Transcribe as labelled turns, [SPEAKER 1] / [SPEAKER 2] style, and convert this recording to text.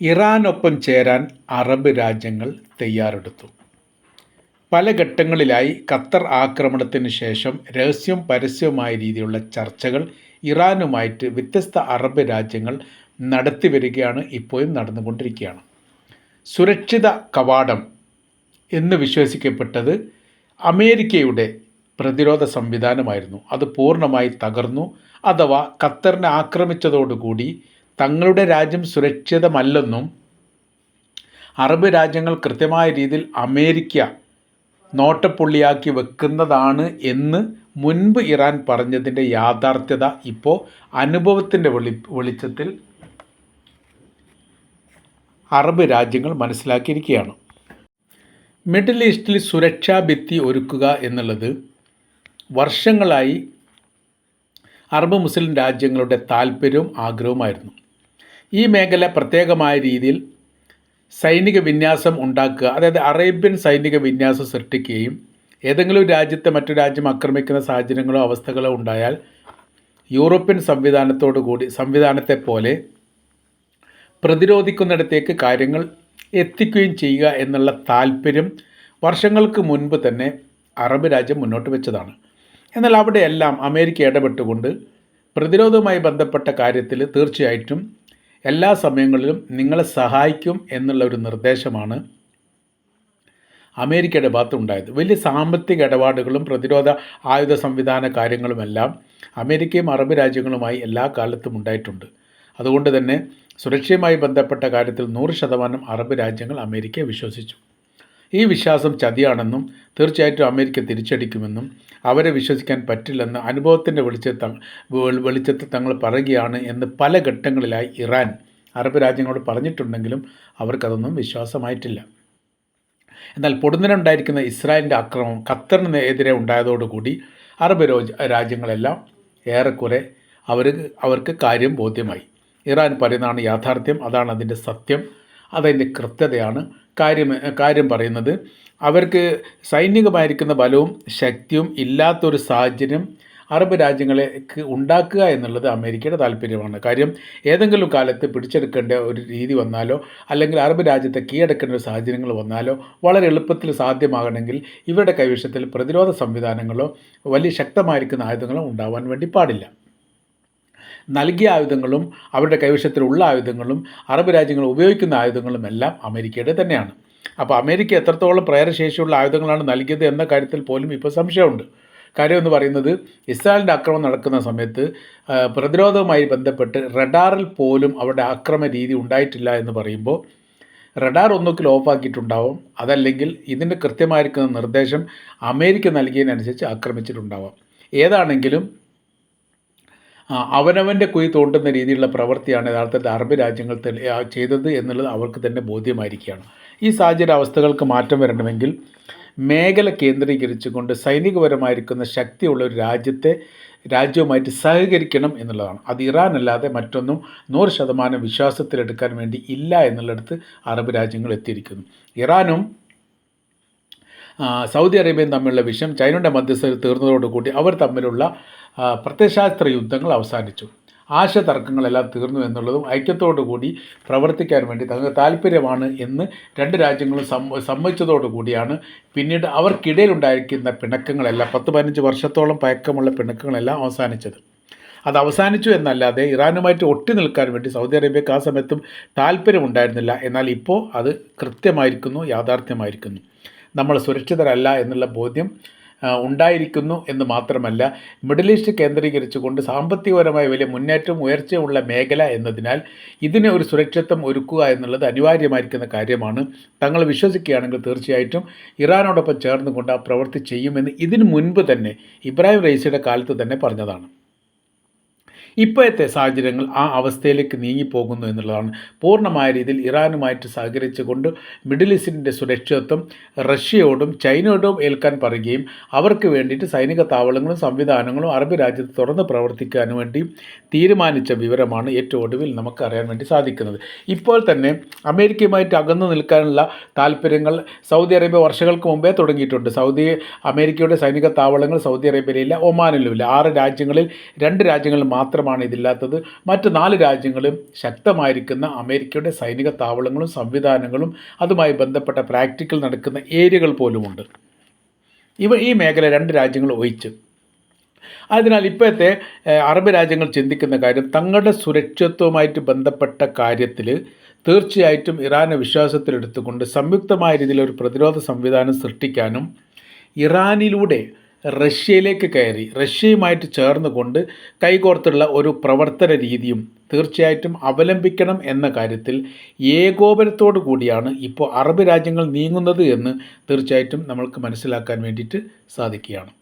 [SPEAKER 1] ഇറാനൊപ്പം ചേരാൻ അറബ് രാജ്യങ്ങൾ തയ്യാറെടുത്തു. പല ഘട്ടങ്ങളിലായി ഖത്തർ ആക്രമണത്തിന് ശേഷം രഹസ്യം പരസ്യവുമായ രീതിയിലുള്ള ചർച്ചകൾ ഇറാനുമായിട്ട് വ്യത്യസ്ത അറബ് രാജ്യങ്ങൾ നടത്തി വരികയാണ് ഇപ്പോഴും നടന്നുകൊണ്ടിരിക്കുകയാണ്. സുരക്ഷിത കവാടം എന്ന് വിശ്വസിക്കപ്പെട്ടത് അമേരിക്കയുടെ പ്രതിരോധ സംവിധാനമായിരുന്നു. അത് പൂർണമായി തകർന്നു. അഥവാ ഖത്തറിനെ ആക്രമിച്ചതോടുകൂടി തങ്ങളുടെ രാജ്യം സുരക്ഷിതമല്ലെന്നും അറബ് രാജ്യങ്ങൾ കൃത്യമായ രീതിയിൽ അമേരിക്ക നോട്ടപ്പുള്ളിയാക്കി വെക്കുന്നതാണ് എന്ന് മുൻപ് ഇറാൻ പറഞ്ഞതിന്റെ യാഥാർത്ഥ്യത ഇപ്പോൾ അനുഭവത്തിന്റെ വെളി വെളിച്ചത്തിൽ അറബ് രാജ്യങ്ങൾ മനസ്സിലാക്കിയിരിക്കുകയാണ്. മിഡിൽ ഈസ്റ്റിൽ സുരക്ഷാ ഭിത്തി ഒരുക്കുക എന്നുള്ളത് വർഷങ്ങളായി അറബ് മുസ്ലിം രാജ്യങ്ങളുടെ താല്പര്യവും ആഗ്രഹവുമായിരുന്നു. ഈ മേഖല പ്രത്യേകമായ രീതിയിൽ സൈനിക വിന്യാസം ഉണ്ടാക്കുക അതായത് അറേബ്യൻ സൈനിക വിന്യാസം സൃഷ്ടിക്കുകയും ഏതെങ്കിലും രാജ്യത്തെ മറ്റു രാജ്യം ആക്രമിക്കുന്ന സാഹചര്യങ്ങളോ അവസ്ഥകളോ ഉണ്ടായാൽ യൂറോപ്യൻ സംവിധാനത്തോടു കൂടി സംവിധാനത്തെ പോലെ പ്രതിരോധിക്കുന്നിടത്തേക്ക് കാര്യങ്ങൾ എത്തിക്കുകയും ചെയ്യുക എന്നുള്ള താല്പര്യം വർഷങ്ങൾക്ക് മുൻപ് തന്നെ അറബ് രാജ്യം മുന്നോട്ട് വെച്ചതാണ്. എന്നാൽ അവിടെയെല്ലാം അമേരിക്ക ഇടപെട്ടുകൊണ്ട് പ്രതിരോധവുമായി ബന്ധപ്പെട്ട കാര്യത്തിൽ തീർച്ചയായിട്ടും എല്ലാ സമയങ്ങളിലും നിങ്ങളെ സഹായിക്കും എന്നുള്ള ഒരു നിർദ്ദേശമാണ് അമേരിക്കയുടെ ഭാഗത്ത് ഉണ്ടായത്. വലിയ സാമ്പത്തിക ഇടപാടുകളും പ്രതിരോധ ആയുധ സംവിധാന കാര്യങ്ങളുമെല്ലാം അമേരിക്കയും അറബ് രാജ്യങ്ങളുമായി എല്ലാ കാലത്തും ഉണ്ടായിട്ടുണ്ട്. അതുകൊണ്ട് തന്നെ സുരക്ഷയുമായി ബന്ധപ്പെട്ട കാര്യത്തിൽ നൂറ് ശതമാനം അറബ് രാജ്യങ്ങൾ അമേരിക്കയെ വിശ്വസിച്ചു. ഈ വിശ്വാസം ചതിയാണെന്നും തീർച്ചയായിട്ടും അമേരിക്ക തിരിച്ചടിക്കുമെന്നും അവരെ വിശ്വസിക്കാൻ പറ്റില്ലെന്ന് അനുഭവത്തിന്റെ വെളിച്ചത്ത വെളിച്ചത്തിൽ തങ്ങൾ പറയുകയാണ് എന്ന് പല ഘട്ടങ്ങളിലായി ഇറാൻ അറബ് രാജ്യങ്ങളോട് പറഞ്ഞിട്ടുണ്ടെങ്കിലും അവർക്കതൊന്നും വിശ്വാസമായിട്ടില്ല. എന്നാൽ പൊടുന്നനുണ്ടായിരിക്കുന്ന ഇസ്രായേലിന്റെ ആക്രമണം ഖത്തറിന് എതിരെ ഉണ്ടായതോടുകൂടി അറബ് രോജ രാജ്യങ്ങളെല്ലാം ഏറെക്കുറെ അവർ അവർക്ക് കാര്യം ബോധ്യമായി. ഇറാൻ പറയുന്നതാണ് യാഥാർത്ഥ്യം അതാണ് അതിന്റെ സത്യം. അതതിന്റെ കൃത്യതയാണ്. കാര്യം കാര്യം പറയുന്നത് അവർക്ക് സൈനികമായിരിക്കുന്ന ബലവും ശക്തിയും ഇല്ലാത്തൊരു സാഹചര്യം അറബ് രാജ്യങ്ങളേക്ക് ഉണ്ടാക്കുക എന്നുള്ളത് അമേരിക്കയുടെ താല്പര്യമാണ്. കാര്യം ഏതെങ്കിലും കാലത്ത് പിടിച്ചെടുക്കേണ്ട ഒരു രീതി വന്നാലോ അല്ലെങ്കിൽ അറബ് രാജ്യത്തെ കീഴടക്കേണ്ട ഒരു സാഹചര്യങ്ങൾ വന്നാലോ വളരെ എളുപ്പത്തിൽ സാധ്യമാകണമെങ്കിൽ ഇവരുടെ കൈവശത്തിൽ പ്രതിരോധ സംവിധാനങ്ങളോ വലിയ ശക്തമായിരിക്കുന്ന ആയുധങ്ങളോ ഉണ്ടാവാൻ വേണ്ടി പാടില്ല. നൽകിയ ആയുധങ്ങളും അവരുടെ കൈവശത്തിലുള്ള ആയുധങ്ങളും അറബ് രാജ്യങ്ങൾ ഉപയോഗിക്കുന്ന ആയുധങ്ങളും എല്ലാം അമേരിക്കയുടെ തന്നെയാണ്. അപ്പോൾ അമേരിക്ക എത്രത്തോളം പ്രേരശേഷിയുള്ള ആയുധങ്ങളാണ് നൽകിയത് എന്ന കാര്യത്തിൽ പോലും ഇപ്പോൾ സംശയമുണ്ട്. കാര്യം എന്ന് പറയുന്നത് ഇസ്രായേലിന്റെ ആക്രമണം നടക്കുന്ന സമയത്ത് പ്രതിരോധവുമായി ബന്ധപ്പെട്ട് റഡാറിൽ പോലും അവരുടെ ആക്രമ രീതി ഉണ്ടായിട്ടില്ല എന്ന് പറയുമ്പോൾ റഡാർ ഒന്നുകിൽ ഓഫാക്കിയിട്ടുണ്ടാവും അതല്ലെങ്കിൽ ഇതിന്റെ കൃത്യമായിരിക്കുന്ന നിർദ്ദേശം അമേരിക്ക നൽകിയതിനനുസരിച്ച് ആക്രമിച്ചിട്ടുണ്ടാവാം. ഏതാണെങ്കിലും അവനവന്റെ കുഴി തോണ്ടുന്ന രീതിയിലുള്ള പ്രവൃത്തിയാണ് യഥാർത്ഥത്തിൽ അറബ് രാജ്യങ്ങൾ ചെയ്തത് എന്നുള്ളത് അവർക്ക് തന്നെ ബോധ്യമായിരിക്കുകയാണ്. ഈ സാഹചര്യ അവസ്ഥകൾക്ക് മാറ്റം വരണമെങ്കിൽ മേഖല കേന്ദ്രീകരിച്ചുകൊണ്ട് സൈനികപരമായിരിക്കുന്ന ശക്തിയുള്ള ഒരു രാജ്യത്തെ രാജ്യവുമായിട്ട് സഹകരിക്കണം എന്നുള്ളതാണ്. അത് ഇറാൻ അല്ലാതെ മറ്റൊന്നും നൂറ് ശതമാനം വിശ്വാസത്തിലെടുക്കാൻ വേണ്ടി ഇല്ല എന്നുള്ളിടത്ത് അറബ് രാജ്യങ്ങൾ എത്തിയിരിക്കുന്നു. ഇറാനും സൗദി അറേബ്യയും തമ്മിലുള്ള വിഷയം ചൈനയുടെ മധ്യസ്ഥത തീർന്നതോടുകൂടി അവർ തമ്മിലുള്ള പ്രത്യശാസ്ത്ര യുദ്ധങ്ങൾ അവസാനിച്ചു. ആശ തർക്കങ്ങളെല്ലാം തീർന്നു എന്നുള്ളതും ഐക്യത്തോടു കൂടി പ്രവർത്തിക്കാൻ വേണ്ടി തങ്ങൾക്ക് താല്പര്യമാണ് എന്ന് രണ്ട് രാജ്യങ്ങളും സമ്മതിച്ചതോടുകൂടിയാണ് പിന്നീട് അവർക്കിടയിലുണ്ടായിരിക്കുന്ന പിണക്കങ്ങളെല്ലാം പത്ത് പതിനഞ്ച് വർഷത്തോളം പഴക്കമുള്ള പിണക്കങ്ങളെല്ലാം അവസാനിച്ചത്. അത് അവസാനിച്ചു എന്നല്ലാതെ ഇറാനുമായിട്ട് ഒട്ടി നിൽക്കാൻ വേണ്ടി സൗദി അറേബ്യക്ക് ആ സമയത്തും താല്പര്യമുണ്ടായിരുന്നില്ല. എന്നാൽ ഇപ്പോൾ അത് കൃത്യമായിരിക്കുന്നു യാഥാർത്ഥ്യമായിരിക്കുന്നു. നമ്മൾ സുരക്ഷിതരല്ല എന്നുള്ള ബോധ്യം ഉണ്ടായിരിക്കുന്നു എന്ന് മാത്രമല്ല മിഡിൽ ഈസ്റ്റ് കേന്ദ്രീകരിച്ചുകൊണ്ട് സാമ്പത്തികപരമായ വലിയ മുന്നേറ്റവും ഉയർച്ചയുള്ള മേഖല എന്നതിനാൽ ഇതിന് ഒരു സുരക്ഷിതത്വം ഒരുക്കുക എന്നുള്ളത് അനിവാര്യമായിരിക്കുന്ന കാര്യമാണ്. തങ്ങൾ വിശ്വസിക്കുകയാണെങ്കിൽ തീർച്ചയായിട്ടും ഇറാനോടൊപ്പം ചേർന്നുകൊണ്ട് ആ പ്രവൃത്തി ചെയ്യുമെന്ന് ഇതിനു മുൻപ് തന്നെ ഇബ്രാഹിം റൈസിയുടെ കാലത്ത് തന്നെ പറഞ്ഞതാണ്. ഇപ്പോഴത്തെ സാഹചര്യങ്ങൾ ആ അവസ്ഥയിലേക്ക് നീങ്ങിപ്പോകുന്നു എന്നുള്ളതാണ്. പൂർണമായ രീതിയിൽ ഇറാനുമായിട്ട് സഹകരിച്ചുകൊണ്ട് മിഡിൽ ഈസ്റ്റിന്റെ സുരക്ഷിതത്വം റഷ്യയോടും ചൈനയോടും ഏൽക്കാൻ പറയുകയും അവർക്ക് വേണ്ടിയിട്ട് സൈനിക താവളങ്ങളും സംവിധാനങ്ങളും അറബ് രാജ്യത്ത് തുറന്ന് പ്രവർത്തിക്കാൻ വേണ്ടി തീരുമാനിച്ച വിവരമാണ് ഏറ്റവും ഒടുവിൽ നമുക്ക് അറിയാൻ വേണ്ടി സാധിക്കുന്നത്. ഇപ്പോൾ തന്നെ അമേരിക്കയുമായിട്ട് അകന്നു നിൽക്കാനുള്ള താല്പര്യങ്ങൾ സൗദി അറേബ്യ വർഷങ്ങൾക്ക് മുമ്പേ തുടങ്ങിയിട്ടുണ്ട്. സൗദി അമേരിക്കയുടെ സൈനിക താവളങ്ങൾ സൗദി അറേബ്യയിലില്ല ഒമാനിലുമില്ല. ആറ് രാജ്യങ്ങളിൽ രണ്ട് രാജ്യങ്ങളിൽ മാത്രം മാത്രമാണ് ഇതില്ലാത്തത്. മറ്റ് നാല് രാജ്യങ്ങളും ശക്തമായിരിക്കുന്ന അമേരിക്കയുടെ സൈനിക താവളങ്ങളും സംവിധാനങ്ങളും അതുമായി ബന്ധപ്പെട്ട പ്രാക്ടിക്കൽ നടക്കുന്ന ഏരിയകൾ പോലുമുണ്ട്. ഇവ ഈ മേഖല രണ്ട് രാജ്യങ്ങൾ ഒഴിച്ച്. അതിനാൽ ഇപ്പോഴത്തെ അറബ് രാജ്യങ്ങൾ ചിന്തിക്കുന്ന കാര്യം തങ്ങളുടെ സുരക്ഷിതത്വവുമായിട്ട് ബന്ധപ്പെട്ട കാര്യത്തിൽ തീർച്ചയായിട്ടും ഇറാനെ വിശ്വാസത്തിലെടുത്തുകൊണ്ട് സംയുക്തമായ രീതിയിൽ ഒരു പ്രതിരോധ സംവിധാനം സൃഷ്ടിക്കാനും ഇറാനിലൂടെ റഷ്യയിലേക്ക് കയറി റഷ്യയുമായിട്ട് ചേർന്നുകൊണ്ട് കൈകോർത്തുള്ള ഒരു പ്രവർത്തന രീതിയും തീർച്ചയായിട്ടും അവലംബിക്കണം എന്ന കാര്യത്തിൽ ഏകോപനത്തോടു കൂടിയാണ് ഇപ്പോൾ അറബ് രാജ്യങ്ങൾ നീങ്ങുന്നത് എന്ന് തീർച്ചയായിട്ടും നമ്മൾക്ക് മനസ്സിലാക്കാൻ വേണ്ടിയിട്ട് സാധിക്കുകയാണ്.